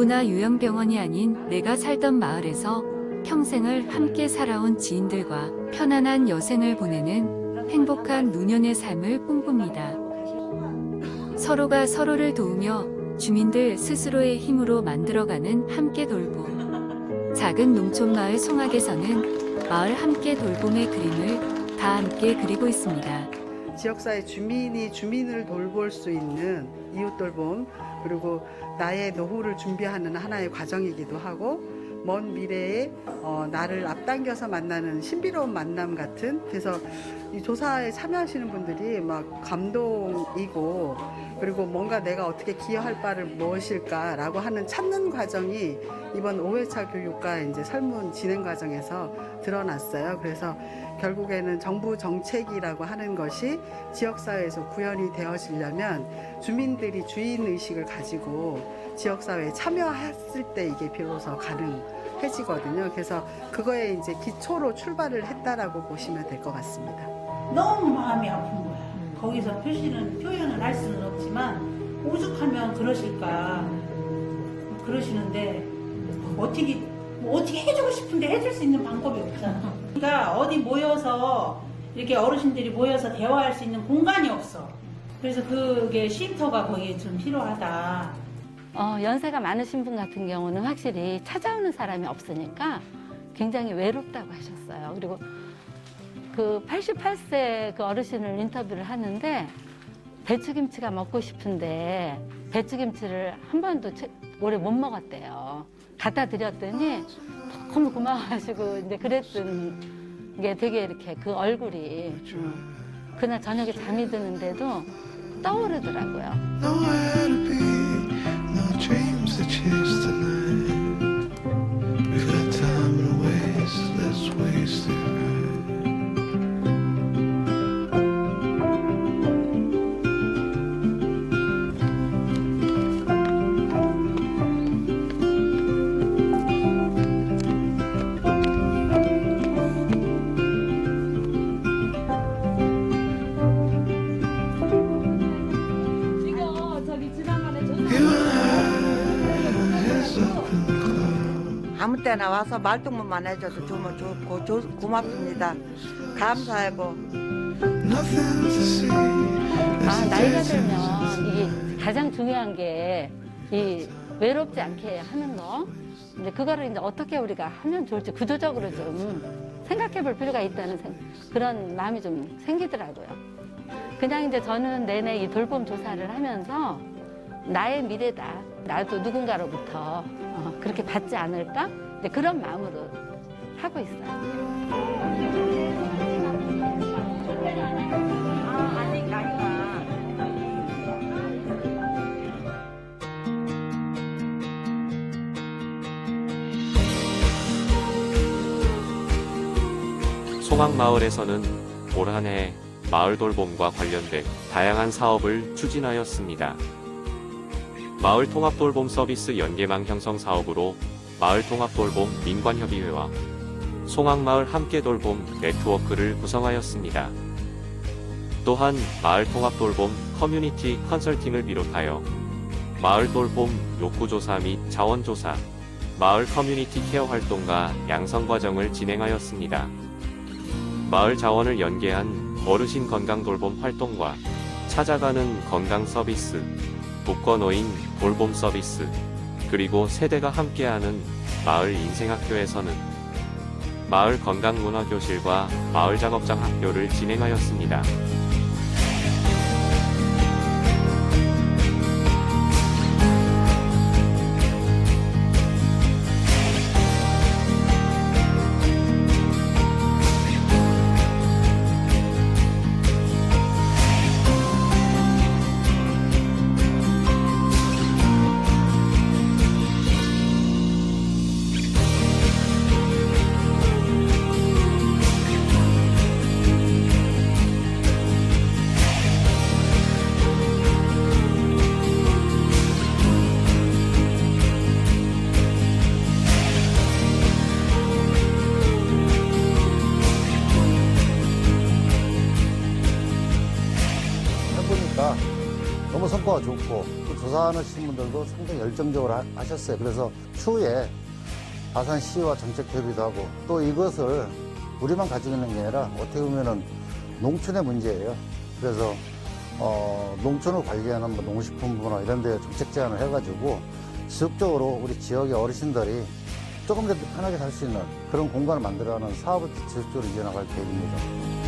누구나 요양병원이 아닌 내가 살던 마을에서 평생을 함께 살아온 지인들과 편안한 여생을 보내는 행복한 노년의 삶을 꿈꿉니다. 서로가 서로를 도우며 주민들 스스로의 힘으로 만들어가는 함께 돌봄. 작은 농촌 마을 송악에서는 마을 함께 돌봄의 그림을 다 함께 그리고 있습니다. 지역사회 주민이 주민을 돌볼 수 있는 이웃 돌봄 그리고 나의 노후를 준비하는 하나의 과정이기도 하고 먼 미래에 어, 나를 앞당겨서 만나는 신비로운 만남 같은 그래서 이 조사에 참여하시는 분들이 막 감동이고 그리고 뭔가 내가 어떻게 기여할 바를 무엇일까라고 하는 찾는 과정이 이번 5회차 교육과 이제 설문 진행 과정에서 드러났어요. 그래서 결국에는 정부 정책이라고 하는 것이 지역사회에서 구현이 되어지려면 주민들이 주인 의식을 가지고 지역사회에 참여했을 때 이게 비로소 가능해지거든요. 그래서 그거에 이제 기초로 출발을 했다라고 보시면 될 것 같습니다. 너무 마음이 아픈 거야. 거기서 표시는 표현을 할 수는 없지만 오죽하면 그러실까 그러시는데 어떻게 뭐 어떻게 해주고 싶은데 해줄 수 있는 방법이 없잖아. 그러니까 어디 모여서 이렇게 어르신들이 모여서 대화할 수 있는 공간이 없어. 그래서 그게 쉼터가 거기에 좀 필요하다. 어, 연세가 많으신 분 같은 경우는 확실히 찾아오는 사람이 없으니까 굉장히 외롭다고 하셨어요. 그리고 그 88세 그 어르신을 인터뷰를 하는데 배추김치가 먹고 싶은데 배추김치를 한 번도 채- 올해 못 먹었대요. 갖다 드렸더니 너무 고마워하시고 이제 그랬던 게 되게 이렇게 그 얼굴이 음, 그날 저녁에 잠이 드는데도 떠오르더라고요. 때나 와서 말동무만 해줘도 좋으면 좋고 좋- 고맙습니다. 감사하고 아, 나이가 들면. 이게 가장 중요한 게 이 외롭지 않게 하는 거. 근데 그거를 이제 어떻게 우리가 하면 좋을지 구조적으로 좀 생각해 볼 필요가 있다는 생- 그런 마음이 좀 생기더라고요. 그냥 이제 저는 내내 이 돌봄 조사를 하면서 나의 미래다. 나도 누군가로부터 어, 그렇게 받지 않을까? 이제 그런 마음으로 하고 있어요. 송악마을에서는 올 한해 마을 돌봄과 관련된 다양한 사업을 추진하였습니다. 마을 통합 돌봄 서비스 연계망 형성 사업으로 마을 통합 돌봄 민관협의회와 송악마을 함께 돌봄 네트워크를 구성하였습니다. 또한 마을 통합 돌봄 커뮤니티 컨설팅을 비롯하여 마을 돌봄 욕구조사 및 자원조사, 마을 커뮤니티 케어 활동과 양성 과정을 진행하였습니다. 마을 자원을 연계한 어르신 건강 돌봄 활동과 찾아가는 건강 서비스, 독거노인 돌봄 서비스, 그리고 세대가 함께하는 마을 인생학교에서는 마을 건강문화교실과 마을 작업장 학교를 진행하였습니다. 너무 성과가 좋고 또 조사하시는 분들도 상당히 열정적으로 하- 하셨어요. 그래서 추후에 아산시와 정책 협의도 하고 또 이것을 우리만 가지고 있는 게 아니라 어떻게 보면은 농촌의 문제예요. 그래서 어, 농촌을 관리하는 뭐 농식품부나 이런 데 정책 제안을 해가지고 지속적으로 우리 지역의 어르신들이 조금 더 편하게 살 수 있는 그런 공간을 만들어가는 사업을 지속적으로 이어나갈 계획입니다.